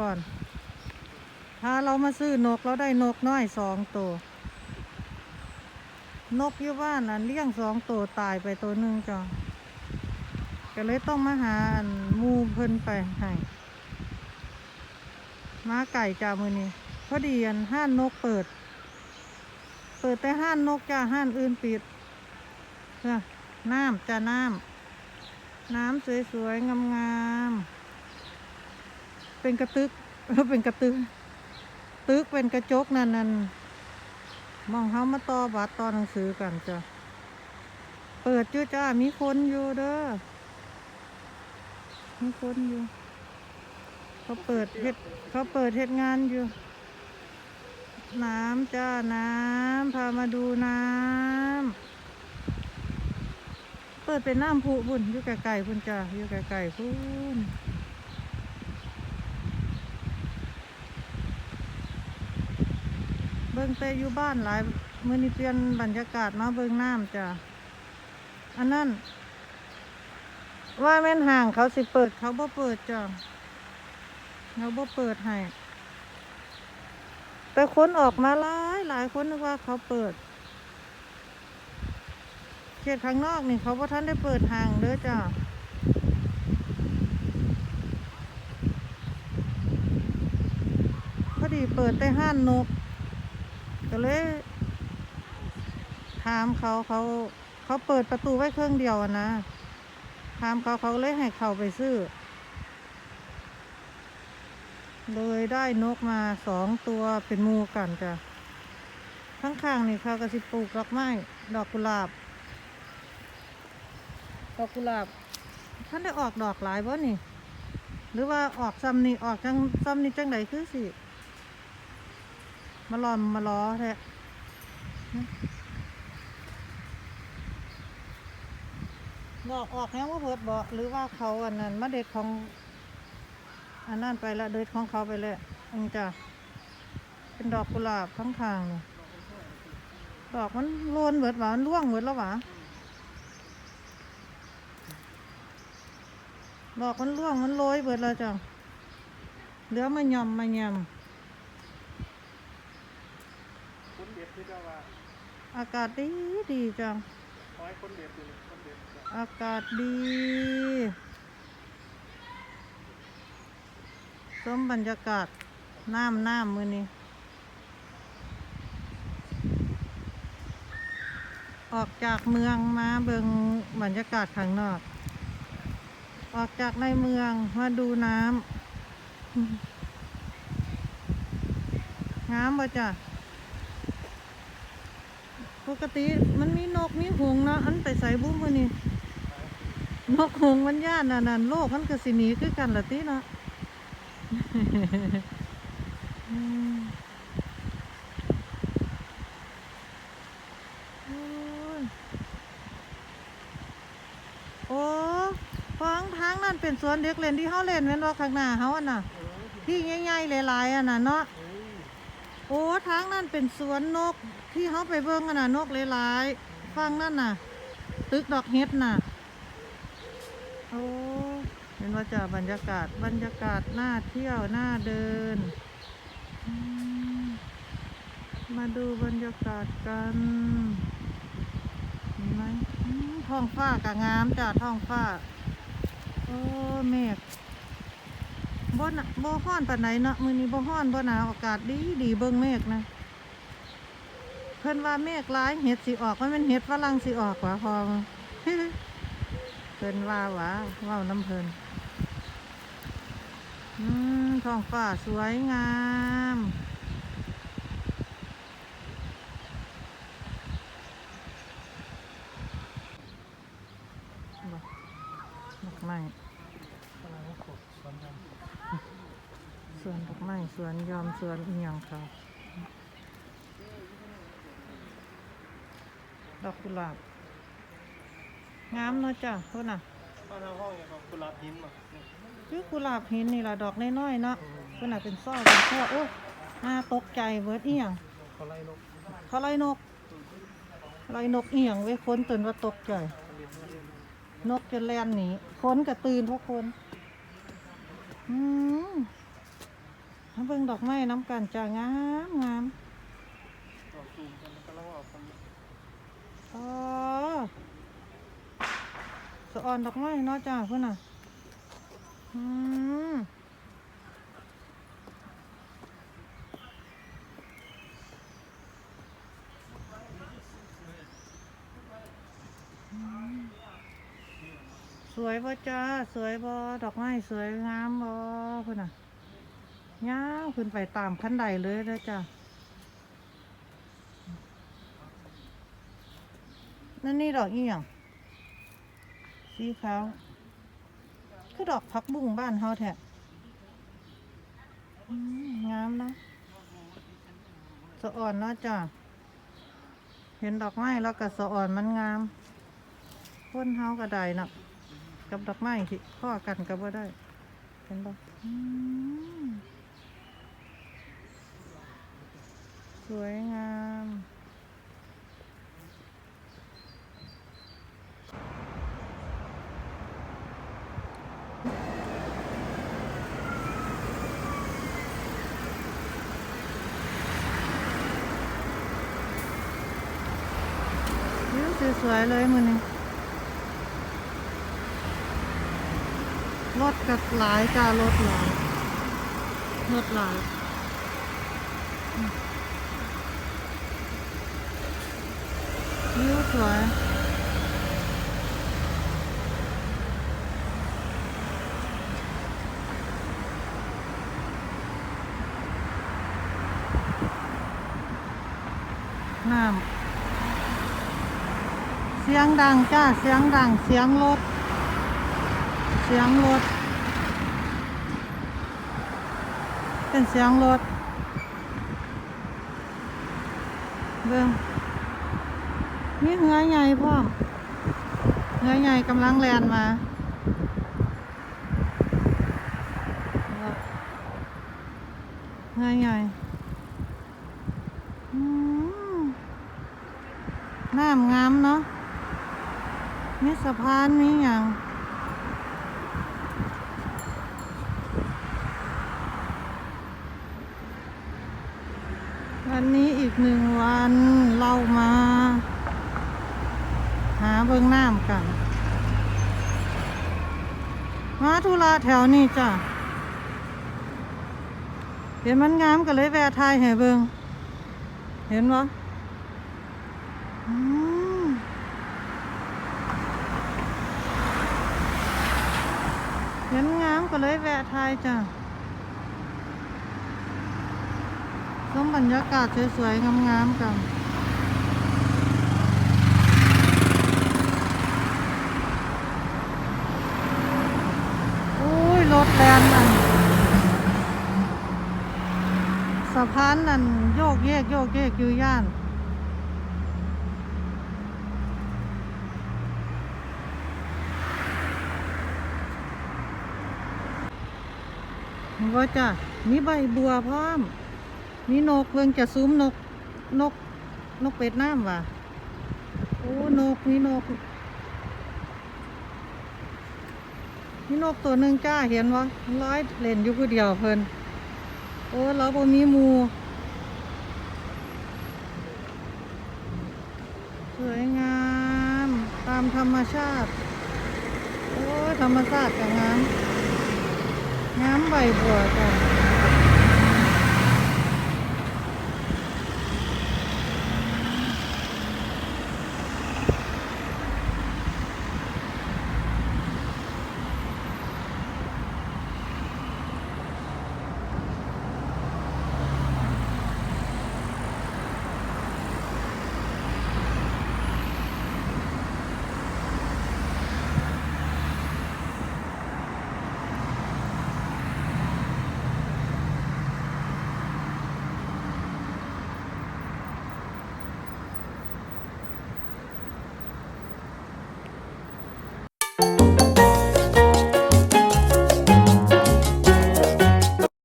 ก่อนถ้าเรามาซื้อนกเราได้นกน้อยสองตัวนกอยู่บ้านอันเลี้ยงสองตัวตายไปตัวหนึ่งจ้ะก็เลยต้องมาหาอันมูเพิ่นไปให้มาไก่จ้ามือนี้พอดีอันห้านนกเปิด เปิดแต่ห้านนกจ้าห้านอื่นปิดเน้ำจ้าน้ำน้ำสวยๆงามๆ เป็นกระตึกเป็นกระตึก ตึกเป็นกระจกนั่นนั่นมองเขามาต่อบัตรต่อหนังสือกันจ้ะ เปิดอยู่จ้า มีคนอยู่เด้อ มีคนอยู่ เขาเปิดเฮ็ดเขาเปิดเฮ็ดงานอยู่ น้ำจ้า น้ำพามาดูน้ำเปิดเป็นน้ำพุบุ่นอยู่ไกลๆพุ่นจ้าอยู่ไกลๆพุ่น เบิ่งแต่อยู่บ้านหลายมื้อนี้เปลี่ยนบรรยากาศมาเบิ่งน้ำจ้ะอันนั้นว่าแม่นห่างเขาสิเปิดเขาบ่เปิดจ้ะเขาบ่เปิดให้แต่คนออกมาหลายหลายคนนึกว่าเขาเปิด เขตข้างนอกนี่เขาบ่ทันได้เปิดห่างเด้อจ้ะพอดีเปิดแต่ห้านนก ก็เลยถามเขาเขาเขาเปิดประตูไว้เครื่องเดียวนะถามเขาเขาเลยให้เขาไปซื้อเลยได้นกมาสองตัวเป็นมูกันจ้ะข้างๆนี่เขาก็สิปลูกดอกไม้ดอกกุหลาบ ดอกกุหลาบท่านได้ออกดอกหลายบ่นี่ หรือว่าออกซ้ำนี่ออกจังซ้ำนี่จังไหนคือสิ มาลอมมาล้อแท้บอกออกแนวว่าเพิดบอกหรือว่าเขาอันนั้นมาเด็ดของ อันนั้นไปละเด็ดของเขาไปแล้วอันจ้ะเป็นดอกกุหลาบข้างทางดอกมันโลนเหมือดหวานร่วงเหมือดแล้วหวาดอกมันร่วงมันโรยเบิดแล้วจ้ะเหลือมายำมายำ คนเด็ดที่เจ้าว่าอากาศดีดีจังขอให้คนเด็ดอยู่คนเด็ดจ้ะอากาศดี สมบรรยากาศน้ำน้ำมือนี้ออกจากเมืองมาเบิงบรรยากาศข้างนอก ออกจากในเมืองมาดูน้ำงามบ่จ้ะ ปกติมันมีนกมีหงส์นะอันไปใส่บุ้มมือนี่นกหงมันย่านน่ะนั่นโลกมันก็สิหนีคือกันละติเนาะโอ้ฟังทางนั่นเป็นสวนเด็กเล่นที่เขาเล่นแม่นว่าข้างหน้าเขาอะน่ะ ที่ใหญ่ๆหลายๆอะน่ะเนาะโอ้ทางนั่นเป็นสวนนก ที่เขาไปเบิ่งกันน่ะนกหลายๆฟังนั่นน่ะ ตึกดอกเฮ็ดน่ะ โอ้เห็นว่าจะบรรยากาศบรรยากาศน่าเที่ยวน่าเดิน มาดูบรรยากาศกันเห็นไหมท้องฟ้ากะงามจ้ะท้องฟ้า โอ้เมฆบ่นบ่ฮ้อนปานไหนเนาะมื้อนี้บ่ฮ้อนบ่หนาวอากาศดีดีเบิ่งเมฆนะ เพิ่นว่าเมฆหลายเห็ดสิออกมันเป็นเห็ดฝรั่งสิออกหว่าพอเพิ่นว่าหวาว้าน้ำเพิ่นอืมท้องฟ้าสวยงามดอกไม้สวนกันสวนดอกไม้สวนยอมสวนอีหยังค่ะ ดอกกุหลาบ งามเนาะจ้ะเพิ่นน่ะบ้านเราห้องเนี่ยครับกุหลาบหินมาเนี่ยคือกุหลาบหินนี่ล่ะดอกน้อยๆเนาะเพิ่นน่ะเป็นซ้อเป็นข้อโอ้น่าตกใจเบิดอีหยังเขาไล่นกเขาไล่นกไล่นกอีหยังเว้ยคนตื่นว่าตกใจ นกจะแล่นหนีคนก็ตื่นทุกคน อืมมาเบิ่งดอกไม้น้ำกันจ้างามงาม ดอกตูมกันกำลังออกกัน อ๋อสะออนดอกไม้เนาะจ้าเพื่อนน่ะ อืมสวยบ่จ้าสวยบ่ดอกไม้สวยงามบ่เพื่อน่ะยาวขึ้นไปตามขั้นใดเลยเด้อจ้า นั่นนี่ดอกอีหยังสีขาว คือดอกผักบุ้งบ้านเฮาแท้งามนะสะอ่อนเนาะจ้ะเห็นดอกไม้แล้วก็สะอ่อนมันงามพ้นเฮาก็ได้นะกับดอกไม้ที่ข้อกันก็บ่ได้ เห็นบ่อืมสวยงาม วิว สวยๆเลยมือนี้รถกัดหลายจ้ารถหลายรถหลายอืมวิวสวยน้ำ สียงดังจ้า เสียงดัง เสียงรถ เสียงรถ เป็นเสียงรถ เบิ่งมีเหือใหญ่พ่อเหือใหญ่กำลังแลนมาเหือใหญ่อืมน้ำงามเนาะ มีสะพานมีอย่างวันนี้อีกหนึ่งวันเรามา หาเบิงน้ำกัน มาธุระแถวนี้จ้ะเห็นมันงามก็เลยแวะทายให้เบิงเห็นวะอืม เห็นงามก็เลยแวะทายจ้ะชมบรรยากาศสวยๆงามๆกันโอ้ยรถแลนนั่นสะพานนั่นโยกเยกโยกเยกอยู่ย่าน ว่าจ้ะมีใบบัวพร้อม มีนกเพิ่งจะซุ้มนกนก นกเป็ดน้ำว่ะโอ้นกมีนกมีนกตัวหนึ่งจ้าเห็นวะร้อยเล่นอยู่ผู้เดียวเพิ่นโอ้เราบ่มีมูสวยงาม ตามธรรมชาติ โอ้ธรรมชาติกับงาม น้ำใบบัวจ้ะ